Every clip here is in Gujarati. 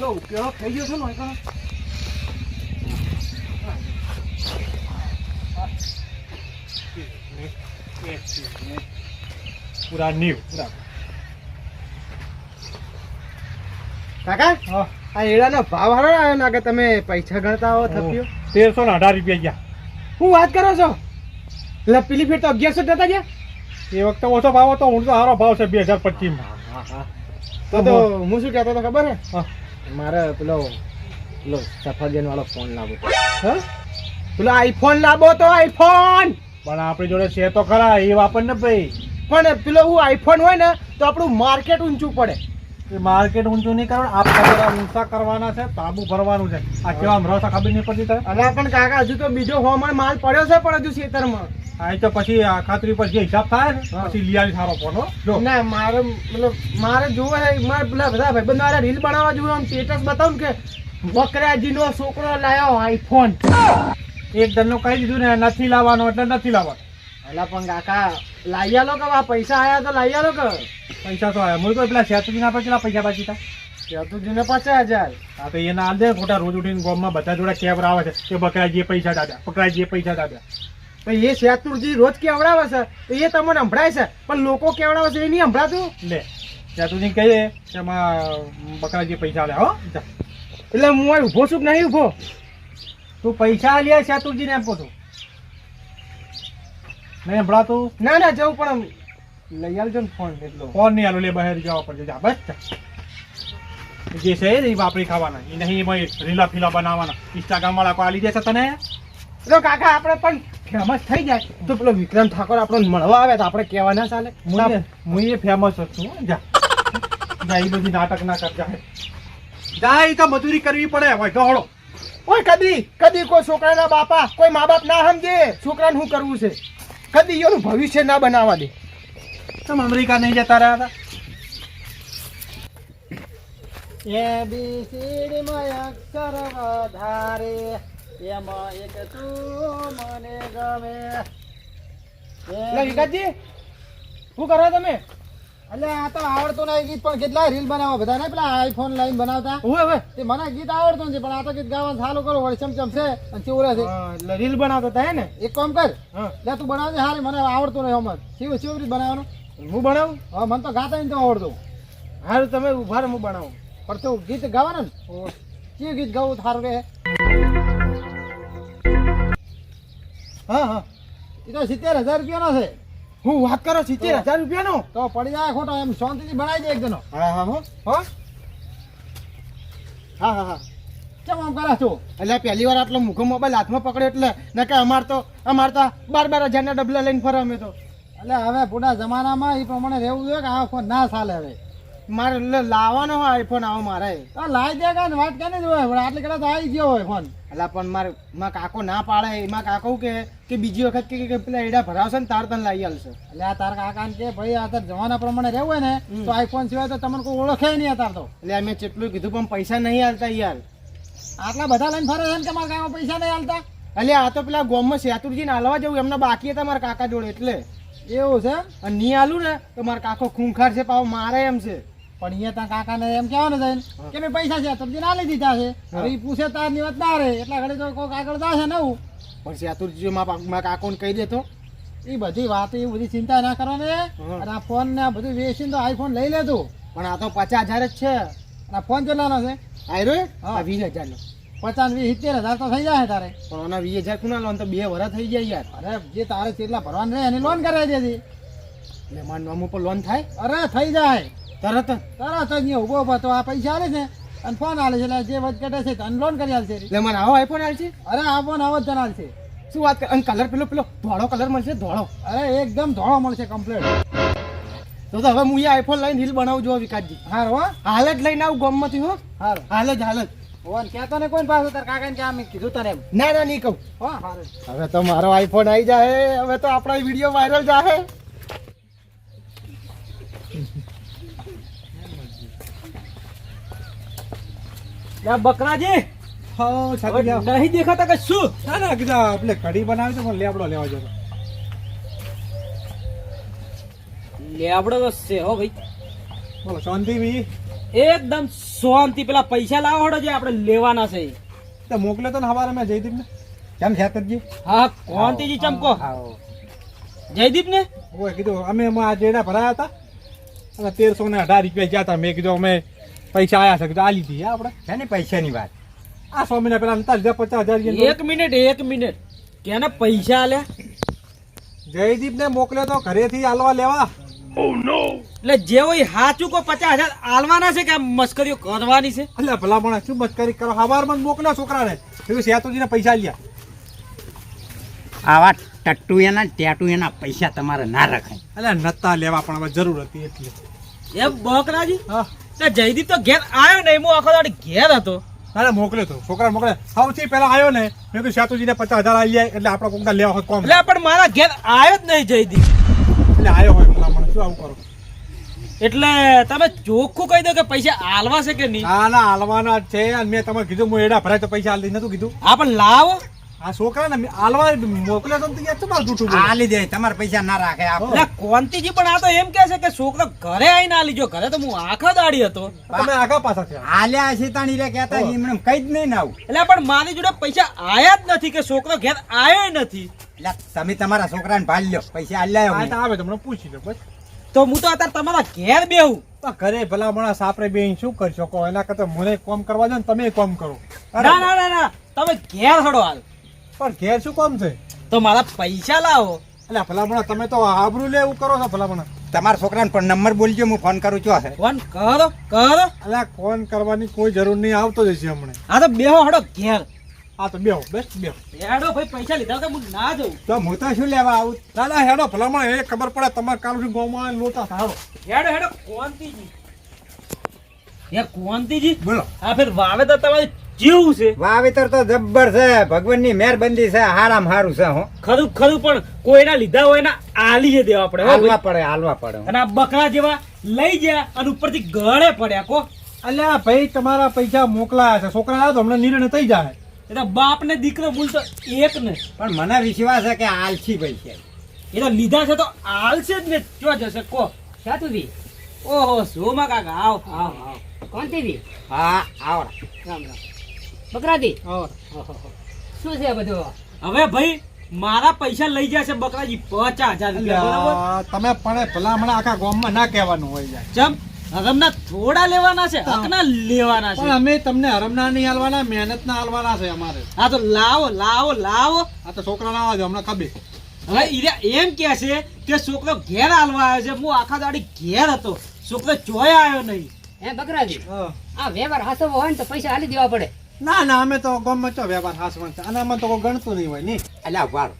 લો કેળો થઈ ગયો છે ને એકનો? પૂરા નીવ પૂરા કાકા? હા. આ એડાનો ભાવ હારો આવ્યો ના કે તમે પૈસા ગણતા હો થપ્યો તેરસો ને અઢાર રૂપિયા ગયા. હું વાત કરો છો? એટલે પેલી ફેર તો અગિયારસો જતા ગયા? એ વખતે ઓછો ભાવ હતો હું તો સારો ભાવ છે બે હજાર પચીસમાં. તો તો હું શું કહેતો હતો ખબર હે હા. મારે પેલો પેલો સફરજન વાળો ફોન લાવો હા? પેલો આઈફોન લાવો તો આઈફોન પણ આપણી જોડે છે તો ખરા એ વાપર ને ભાઈ. પણ પેલો હું આઈફોન હોય ને તો આપણું માર્કેટ ઊંચું પડે. એ માર્કેટ ઊંચું નહીં કરવાનું આ ઊંચા કરવાના છે તાબુ ભરવાનું છે. આ કેવા રસ ખબર નહીં પડતી અને પણ કાકા હજુ તો બીજો હોમણ માલ પડ્યો છે પણ હજુ ખેતરમાં આ તો પછી આ ખાતરી પર જે હિસાબ થાય ને પછી લીયાની સારો ફોન જો. ના મારે મતલબ મારે જોવે મારે પેલા બધા ભાઈબંધ મારે રીલ બનાવવા જોવે આમ સ્ટેટસ બતાવું કે બકરાજીનો છોકરો લાવ્યો આઈફોન એક દરનું કહી દીધું ને નથી લાવવાનો એટલે નથી લાવવાનો. અલા પણ કાકા લાઈ આલો કે આ પૈસા આયા તો લાઈ આલો કે? પૈસા તો આયા. મું પેલા શેતુજી ના પછી પૈસા બાકી શેતુજી ને પચાસ હજાર. હા તો એના આલ દે ખોટા રોજ ઉઠીને ગામમાં બધા જોડે કેબર આવે છે. કે બકરા જે પૈસા દાદા બકરા જે પૈસા દાદા. તો એ શેતુરજી રોજ કેવડાવે છે? તો એ તમને સંભળાય છે? પણ લોકો કેવડાવે છે એ નહીં સંભળાતું? લે શેતુરજી કહીએ કે એમાં બકરા પૈસા લે હો એટલે હું અહીં ઊભો છું કે નહીં ઊભો? તું પૈસા લે શેતુજી ને એમ કહું નહીં સંભળાતું? ના ના જવું પણ લઈ આવજો ને ફોન એટલો. ફોન નહીં આલો લે બહાર જવા પડશે જા બસ જે. છે એ વાપરી ખાવાના. એ નહીં રીલા ફીલા બનાવવાના. ઇન્સ્ટાગ્રામ વાળા કોઈ દેશે તને? તો કાકા આપણે પણ ફેમસ થઈ જાય તો પેલો વિક્રમ ઠાકોર આપણને મળવા આવે તો આપણે કહેવા ના. ચાલે હું એ ફેમસ જ છું જા. જા એ બધી નાટક ના કરજા જા. એ તો મજૂરી કરવી પડે હોય ગહોળો. ઓય કદી કદી કોઈ છોકરાના બાપા કોઈ મા બાપ ના સમજે. છોકરાને શું કરવું છે? કદી એનું ભવિષ્ય ના બનાવવા દે. તમે અમેરિકા નહીં જતા રહ્યા હતા? એ બી સી માં અક્ષર વધારે. એમાં એક તું મને ગમે. એટલે વિકાસજી શું કરો તમે? એટલે આ તો આવડતું નહીં ગીત પણ કેટલા રીલ બનાવવા બધા ને? પેલા આઈફોન લાઈન બનાવતા. હવે હવે તે મને ગીત આવડતું નથી પણ આ તો ગીત ગાવાનું ચાલુ કરો વળી ચમચમ છે અને ચીવડે છે. એટલે રીલ બનાવતા હતા ને? એક કામ કર. હા. તું બનાવજે હારી મને આવડતું નહીં હમણાં રીત બનાવવાનું? હું બનાવું? હા મને તો ગાતા નહીં તો આવડતું. હારું તમે ઊભા રહો હું બનાવું. પણ તું ગીત ગાવાનું ને? કયું ગીત ગાવું સારું રહે. હા હા. એ તો સિત્તેર હજાર રૂપિયાનો છે. હું વાત કરો સિત્તેર હજાર રૂપિયાનો? તો પડી જાય ખોટો એમ શાંતિથી બનાવી દે એક જણો હા હા હો. હો? હા હા હા. કેમ આમ કરે છો? એટલે પહેલી વાર આટલો મૂકો મોબાઈલ હાથમાં પકડ્યો એટલે ના કે અમાર તો અમાર તો બાર બાર હજારના ડબલા લઈને ફરે અમે તો. એટલે હવે પૂરા જમાનામાં એ પ્રમાણે રહેવું જોઈએ કે આ ફોન ના ચાલે હવે. મારે લાવવાનો હોય આઈફોન આવો મારે. લાવી દે કાન ને વાત કેને જ હોય. આટલી કદાચ તો આવી ગયો હોય ફોન એટલે પણ મારે માં કાકો ના પાડે. એમાં કાકો કે કે બીજી વખત કે પેલા એડા ભરાવશે ને તાર તને લાવી આવશે એટલે આ તાર કાકા કે ભાઈ આ તાર જમાના પ્રમાણે રહેવું હોય ને તો આઈફોન સિવાય તો તમને કોઈ ઓળખે નહીં અત્યાર તો. એટલે મેં જેટલું કીધું પણ પૈસા નહીં હાલતા યાર. આટલા બધા લઈને ફરે છે ને કે મારા કાંઈ પૈસા નહીં હાલતા એટલે આ તો પેલા ગોમમાં સેતુરજીને હાલવા જવું એમના બાકી હતા મારા કાકા જોડે એટલે. એવું છે? અને નહીં હાલું ને તો મારા કાકો ખૂંખાર છે પાવ મારે એમ છે. પણ અહીંયા ત્યાં કાકાને એમ કહેવાનું જઈને કે મેં પૈસા છે તમને ના લઈ દીધા છે. હવે એ પૂછે તારની વાત ના રહે એટલા ઘડી તો કોઈક આગળ જશે નવું. પણ સેતુરજી માં કાકોને કહી દેતો એ બધી વાતો એ બધી ચિંતા ના કરવાની. અને આ ફોન ને બધું વેચીને તો આઈફોન લઈ લેતું પણ આ તો પચાસ હજાર જ છે. અને ફોન કેટલાનો છે? આયરો હા. વીસ હજારનો. પચાસ વીસ સિત્તેર હજાર તો થઈ જાય તારે. પણ આના વીસ હજાર કુના લોન તો બે વરસ થઈ જાય યાર. અરે જે તારે કેટલા ભરવાનું રહે એની લોન કરાવી દેતી મહેમાન નામ ઉપર લોન થાય? અરે થઈ જાય. તરત તરત જ ઊભો ઊભો તો આ પૈસા આલે છે અને ફોન આલે છે એટલે જે વચ કટે છે તને લોન કરી આલશે. એટલે મને આવો આઈફોન આવશે અરે આ ફોન આવો જ તને આલશે શું વાત કરે અને કલર પેલો પેલો ધોળો કલર મળશે? ધોળો. અરે એકદમ ધોળો મળશે કમ્પ્લીટ તો તો હવે હું એ આઈફોન લઈને રીલ બનાવું જો વિકાસજી. હાર હો. હાલ જ લઈને આવું ગમમાંથી હો. હાર. હાલ જ હાલ જ. ને કોઈ પાછું તાર કાકાને કે આમ કીધું તને ના ના નહીં કહું. હો હવે તો મારો આઈફોન આવી જાય હવે તો આપણો વીડિયો વાયરલ જાય બકરાજી. હા નહીં દેખાતા કે શું? ના ના કીધા આપણે કઢી બનાવી તો પણ લેબડો લેવા જતો. લેબડો તો છે હો ભાઈ. બોલો શાંતિ બી એકદમ શાંતિ. પેલા પૈસા લાવો હડો જે આપણે લેવાના છે. તો મોકલે તો ને હવારે મેં જયદીપ ને કેમ ખેતરજી હા કોંતીજી ચમકો. જયદીપ ને ઓય કીધું અમે આ જેડા ભરાયા હતા. અને તેરસો ને અઢાર રૂપિયા ગયા હતા. મેં કીધું અમે પૈસા આયા છે તો આ લીધી હે આપણે? ને પૈસાની વાત. આ સો મહિના પેલા નતા લીધા પચાસ હજાર એક મિનિટ એક મિનિટ. કેને પૈસા આલે? જયદીપ ને મોકલ્યો તો ઘરેથી આલવા લેવા. એટલે જે હોય હાચું કો પચાસ હજાર આલવાના છે કે આ મસ્કરીઓ કરવાની છે? એટલે ભલા મને શું મસ્કરી કરો? હવારમાં જ મોકલ્યો છોકરાને. કીધું સેતુજીને પૈસા લ્યા આવા ટટ્ટુ એના ટેટુ એના પૈસા તમારે ના રખાય. એટલે નતા લેવા પણ હવે જરૂર હતી એટલે. એમ બકરાજી? હા. જયદીપ તો ઘેર આવ્યો નહીં હું આખો દાડી ઘેર હતો. ના ના મોકલ્યો તો છોકરા મોકલે. સૌથી પહેલા આવ્યો ને મેં કીધું સેતુજીને પચાસ હજાર આવી જાય એટલે આપણે કોકના લેવા હોય કોમ. એટલે પણ મારા ઘેર આવ્યો જ નહીં જયદીપ. એટલે આવ્યો હોય મને શું આવું કરો? એટલે તમે ચોખ્ખું કહી દો કે પૈસા આલવા છે કે નહીં? ના ના હાલવાના છે અને મેં તમે કીધું હું એડા ભરાય તો પૈસા આલી નતું કીધું. હા પણ લાવો. આ છોકરાને મેં હાલવા મોકલ્યો તો કે શું મારું જૂઠું? આલી દે તમારે પૈસા ના રાખે. એટલે કોંતીજી પણ આ તો એમ કે છે કે છોકરો ઘરે આવીને આલી જો ઘરે તો હું આખા દાડી હતો. તમે આગા પાછા છે આલ્યા તાણી રે કહેતા કઈ જ નહીં ને આવું. એટલે પણ મારી જોડે પૈસા આયા જ નથી કે છોકરો ઘેર આવ્યો નથી. એટલે તમે તમારા છોકરાને ભાળ લ્યો પૈસા આલ્યા તો આવે તમને પૂછી લો બસ. તો હું તો અત્યારે તમારા ઘેર બેહું. ઘરે ભલા માણસ આપણે બે શું કરી શકો? એના કરતા મને કોમ કરવા દો ને તમે કોમ કરો. ના ના ના ના તમે ઘેર હડો હાલ. પણ ઘેર શું કોમ છે? તો મારા પૈસા લાવો. એટલે ભલામણા તમે તો આબરૂ લે એવું કરો છો ભલામણા. તમારા છોકરાને પણ નંબર બોલજો હું ફોન કરું છું ફોન કરો કરો. એટલે ફોન કરવાની કોઈ જરૂર નહીં આવતો જ હમણે હમણાં. આ તો બેહો હડો ઘેર. હા તો બેહો બેસ્ટ બેહો. હેડો ભાઈ પૈસા લીધા તો હું ના જઉં. તો હું તો શું લેવા આવું? ના ના હેડો ભલામણ એ ખબર પડે તમારે કામ શું ગોમાં લોટા થાળો હેડો હેડો કોંતીજી. યાર કોંતીજી? બોલો. આ ફેર વાવે તો તમારે જેવું છે? વાવેતર તો જબ્બર છે. ભગવાનની મહેરબંધી છે. હારામ હારું છે હો. ખરું ખરું પણ કોઈના લીધા હોય એના આલીએ દેવા પડે હાલવા પડે હાલવા પડે અને આ બકરા જેવા લઈ ગયા અને ઉપરથી ગળે પડ્યા કો. અલ્યા ભાઈ તમારા પૈસા મોકલાયા છે. છોકરા આવ્યા તો હમણાં નિર્ણય થઈ જાય. એટલે બાપ ને દીકરો ભૂલતો એક ને. પણ મને વિશ્વાસ છે કે આલસી પૈસા એ તો લીધા છે તો આલશે જ ને. ચો જશે કો? સાતુજી. ઓહો સોમા કાકા આવ. આવ આવ કોંતીજી હા આવડા. રામ રામ. બકરાજી. શું છે બધું? હવે ભાઈ મારા પૈસા લઈ જાય છે બકરાજી પચાસ હજાર રૂપિયા તમે પણ ભલા હમણાં આખા ગામમાં ના કહેવાનું હોય જાય ચમ હરમના થોડા લેવાના છે હકના લેવાના પણ છે અમે તમને હરમના નહીં હાલવાના મહેનત ના હાલવાના છે અમારે. હા તો લાવો લાવો લાવો. આ તો છોકરા ના આવે હમણાં ખબર. હવે ઈરા એમ કે છે કે છોકરો ઘેર હાલવા આવ્યો છે હું આખા દાડી ઘેર હતો. છોકરો જોયા આવ્યો નહીં. હે બકરાજી આ વ્યવહાર હાસવો હોય ને તો પૈસા હાલી દેવા પડે. ના ના અમે તો ગમમાં ચો વ્યવહાર હાસવાન છે. અને અમે તો કોઈ ગણતું નહીં હોય નહીં? એટલે વાળો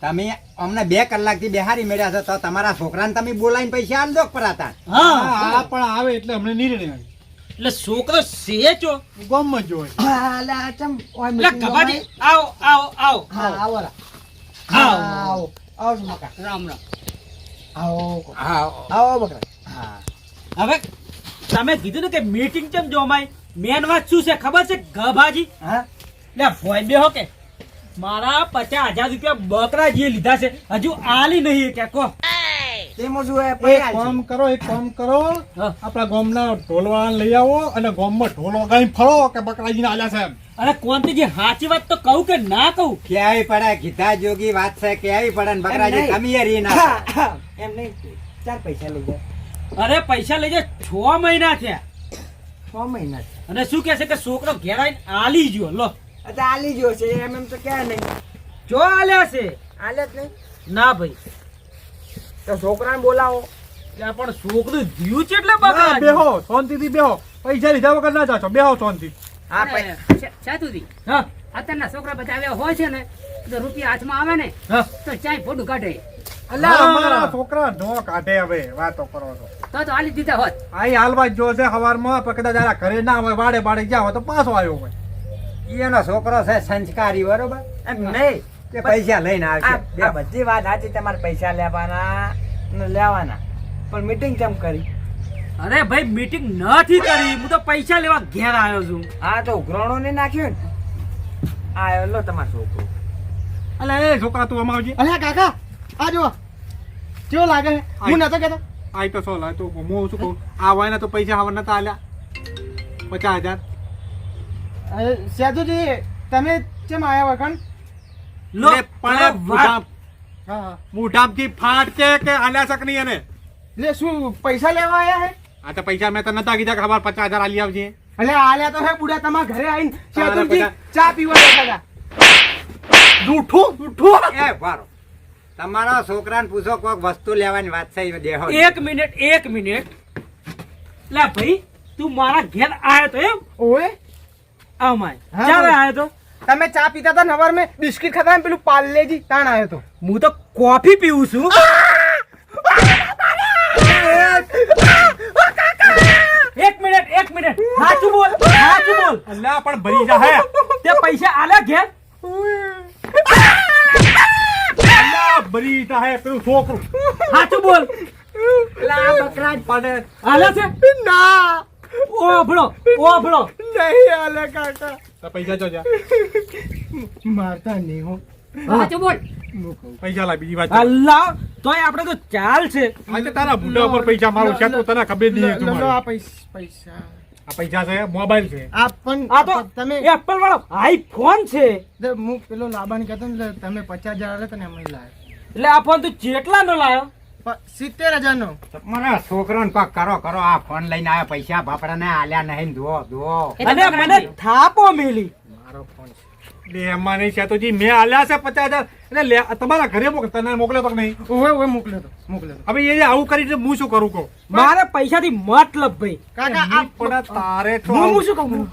તમે અમને બે કલાકથી બેહારી મેળ્યા છો તો તમારા છોકરાને તમે બોલાવીને પૈસા આલ દો પરાતા. હા હા પણ આવે એટલે અમને નિર્ણય આવે. એટલે છોકરો સેચો ગામમાં જ હોય. એટલે કબાડી આવો આવો આવો. હા આવો રામ રામ. હા. હવે તમે કીધું ને કે મીટિંગ કેમ જોમાય? મેન વાત શું છે ખબર છે? ગભાજી? હા? લે ભોય બેહો કે. મારા પચાસ હજાર રૂપિયા બકરા જે લીધા છે હજુ આલી નહીં કે કો. કામ કરો એક કામ કરો. આપણા ગામના ઢોલવાળાને લઈ આવો અને ગામમાં ઢોલ વગાડીને ફરો કે બકરાજીને આલ્યા છે અરે કોંતીજી સાચી વાત તો કહું કે ના કહું? ક્યાંય પડે કીધા જોગી વાત છે ક્યાંય પડે ને બકરાજી પૈસા લઈ જાય અરે પૈસા લઈ જાય છ મહિના છે છ મહિના અને શું કે છે કે છોકરો ઘેર આલી ગયો લો. અચ્છા આલી ગયો છે એમ એમ તો ક્યાં નહીં. જો આલ્યા છે. આલે જ નહીં. ના ભાઈ. તો છોકરાને બોલાવો. ત્યાં પણ છોકરું જીવ છે એટલે બકરા બેહો શાંતિથી બેહો. પૈસા લીધા વગર ના જાશો. બેહો શાંતિ. હા ભાઈ. સાતુજી હા. અત્યારના છોકરા બધા આવ્યા હોય છે ને તો રૂપિયા હાથમાં આવે ને હા. તો ચાય ફોટું કાઢે. હા. અમારા છોકરા નો કાઢે હવે વાતો કરો છો. તો તો હાલી દીધા હોત. આ હાલવા જ છે હવારમાં પણ કદાચ ઘરે ના હોય વાડે બાડે ગયા હોય તો પાછો આવ્યો હોય. એનો છોકરો છે સંસ્કારી બરોબર? નહીં. તે પૈસા લઈને આવશે. આ બધી વાત સાચી તમારે પૈસા લેવાના ને લેવાના. પણ મીટિંગ કેમ કરી? અરે ભાઈ મીટિંગ નથી કરી. હું તો પૈસા લેવા ઘેર આવ્યો છું. હા તો ઉઘરાણો ને નાખ્યું ને? આ લો તમારો છોકરો. અલ્યા એ છોકરા તું અમાવજી. આવજે અલ્યા કાકા આ જો કેવો લાગે? છે? હું નતો કહેતો આ તો સો લાય તો હું શું કહું? આ હોય ને તો પૈસા આવવા નતા આલ્યા. પચાસ હજાર. અરે, સેતુજી તમે કેમ આયા વખણ લો પણ અરે વાત. મોઢામ- હા હા. મોઢામથી ફાટ કે કે આલ્યા શક નહીં એને? લે શું પૈસા લેવા આયા હે? આ તો પૈસા મેં તો નતા કીધા કે અમારે પચાસ હજાર આલી આવજે. એટલે આલ્યા તો હે બુડા તમારા ઘરે આવીને સેતુજી ચા પીવા બેઠા હતા. જૂઠું જૂઠું એ વારો. તમારા છોકરાને પૂછો કોઈક વસ્તુ લેવાની વાત છે દેહો એક મિનિટ એક મિનિટ. લે ભાઈ તું મારા ઘેર આયો તો એમ? ઓએ આવ માય. હા, આયો તો. તમે ચા પીતા હતા નવાર મેં બિસ્કિટ ખાતા ને પેલું પાર્લેજી તાણ આવ્યો તો. હું તો કોફી પીવું છું. એક મિનિટ એક મિનિટ. સાચું બોલ સાચું બોલ. અલ્યા પણ ભરી જા હે. તે પૈસા આલે ઘેર? અલ્યા ભરી જા હે પેલું છોકરું. સાચું બોલ. પણ આલ્યા છે? ના. ઓભળો ઓભળો નહીં આલે કાકા. તો પૈસા જો જા. મારતા નહીં હો. સાચું બોલ. પૈસા લા બીજી વાત અલ્લાહ તોય આપણે તો ચાલ છે. આ તારા બુડા ઉપર પૈસા મારું છે તો તને ખબર નહીં તો લો, લો, આ પૈસા પૈસા. આ પૈસા છે મોબાઈલ છે. આ પણ આ તો તમે એપલ વાળો આઈફોન છે. હું પેલો લાબાની કહેતો ને તમે પચાસ હજાર તને અમે લાવ્યો એટલે આ ફોન તું જેટલા નો લાયો સિત્તેર હજાર નો તમારા છોકરાને કોક કરો કરો આ ફોન લઈને આવ્યો પૈસા બાપડાને આલ્યા નહીં ધો ધો અને મને થાપો મેલી. મારો ફોન છે. એમાં નહીં મેં આલ્યા છે પચાસ હજાર. એટલે તમારા ઘરે મોકલ તને મોકલ્યો તો નહીં? ઓવે ઓવે મોકલ્યો તો મોકલ્યો હવે એ આવું કરી હું શું કરું કહું? મારે પૈસા થી મતલબ ભાઈ. કાકા આ પણ તારે તો હું શું કહું?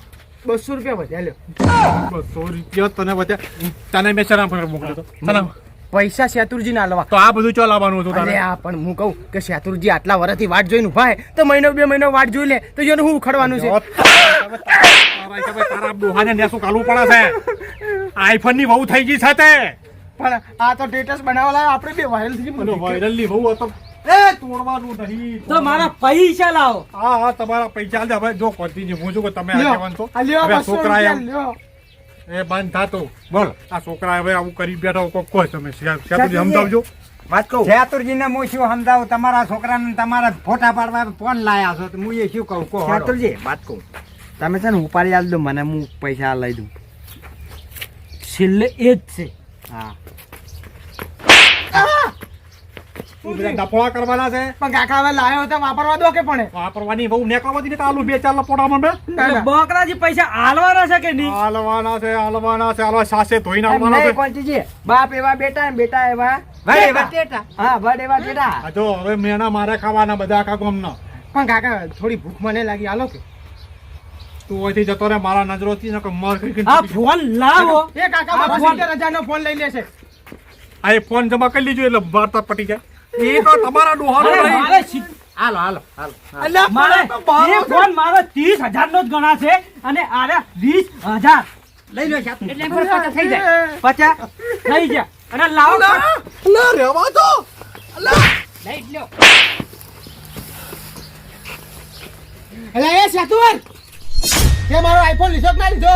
બસો રૂપિયા વધ્યા લ્યો. બસો રૂપિયા તને વધ્યા. તને મેં શરામ પર મોકલ્યો તો. તને પૈસા શેતુરજી ના લવા. તો આ બધું ચો લાવવાનું હતું અરે તારે આ પણ હું કહું કે શેતુરજી આટલા વર્ષથી વાટ જોઈને ઊભા તો મહિનો બે મહિનો વાટ જોઈ લે તો જેને હું ઉખડવાનું છે? તારા ડોહાને નેસું કાઢવું પડે છે. આઈફોનની બહુ થઈ ગઈ છે તે. પણ આ તો સ્ટેટસ બનાવવા લાવ્યો આપણે બે વાયરલ થઈ પેલો વાયરલની બહુ હતો. એ તોડવાનું નહીં તો મારા પૈસા લાવો. હા હા તમારા પૈસા. હવે જો કોન્ટિન્યુ હું શું કહું તમે લ્યો, છો? આ લ્યો, હવે આ છોકરા એમ લ્યો. એ બંધ થાતો. બોલ. આ છોકરા હવે આવું કરી બેઠા કોક કહો તમે સમજાવજો. વાત કહું? શેતુરજીને હું શું સમજાવું? તમારા છોકરાને તમારા ફોટા પાડવા ફોન લાયા છો તો હું એ શું કહું? કહો. શેતુરજી વાત કહું. તમે છે ને ઉપાડી આલ દો મને હું પૈસા લઈ દઉં. છેલ્લે એ જ છે. હા શું બધા ડફોળા કરવાના છે. પણ કાકા હવે લાયો તો વાપરવા દો કે પણ? વાપરવાની બહુ નેકળવા દીધી આલુ બે ચાર લપોડા મને બકરાજી પૈસા હાલવાના છે કે નહીં? હાલવાના છે હાલવાના છે હાલવા સાસે ધોઈને આવવાના છે. નહીં બાપ એવા બેટા ને બેટા એવા. ભાઈ, બેટા. હા વડ એવા બેટા. જો હવે મેના મારે ખાવાના બધા આખા ગામના. પણ કાકા થોડી ભૂખ મને લાગી. હાલો કે. તું અહીંથી જતો રે મારા નજરોથી નકર મર કરી આ ફોન લાવો. એ કાકા આ મારો ફોન- નો ફોન લઈ લેશે. આ ફોન જમા કરી લીજો એટલે વાર્તા પટી જાય. એ તો તમારા ડોહાનો નહીં. હાલો હાલો હાલો. મારે મારો ફોન મારો ત્રીસ હજાર નો જ ગણા અને આરે વીસ હજાર. લઈ લો એટલે એમ થઈ જાય. પચાસ થઈ ગયા. અને લાવો અલ્યા, રહેવા દો. લઈ લ્યો. અલ્યા એ શેતુર તે મારો આઈફોન લીધો કે ના લીધો?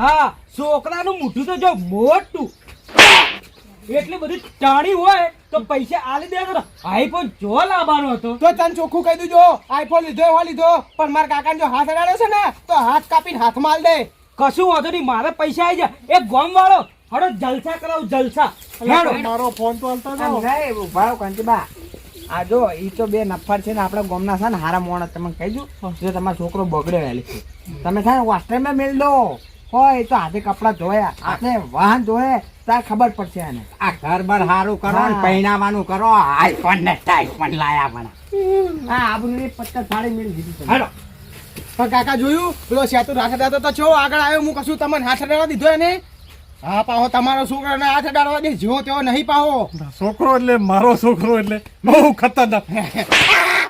હા છોકરાનું મોઢું તો જો મોટું. એટલી બધી ટાણી હોય તો પૈસા આલી દે તો આઈફોન જો લાવવાનો હતો. તો તને ચોખ્ખું કહી દઉં આઈફોન લીધો એવો લીધો પણ મારા કાકાને જો હાથ અડાડ્યો છે ને તો હાથ કાપીને હાથમાં આલ દે. કશું વાંધો નહીં મારે પૈસા આવી જાય. એક ગોમ વાળો હડો જલસા કરાવ જલસા. હેડો. મારો ફોન તો હાલતા નહીં, રહો કાંતિબા. આ જો એ તો બે નફર છે ને આપણા ગોમના છે ને હારા મોણ તમે કહી દઉં. જો તમારો છોકરો બગડ્યો વહેલી તમે છે ને હોસ્ટેલમાં મેળ દો. હોય તો હાથે કપડા ધોયા. હાથે વાહન ધોયે તાર ખબર પડશે એને. આ ઘર બર સારું કરો ને પહેરાવાનું કરો આઈફોન ને ટાઈફોન લાયા મને હા આબરૂની પચાસ સાડી મેળ દીધી હાલો. પણ કાકા જોયું? પેલો સેતુ રાખે તો છો આગળ આવ્યો હું કશું તમને હાથ અડાડવા દીધો એને? હા પાહો તમારો છોકરો ને હાથ અડાડવા દે જો તેવો નહીં પાહો. છોકરો એટલે મારો છોકરો એટલે બહુ ખતરનાક.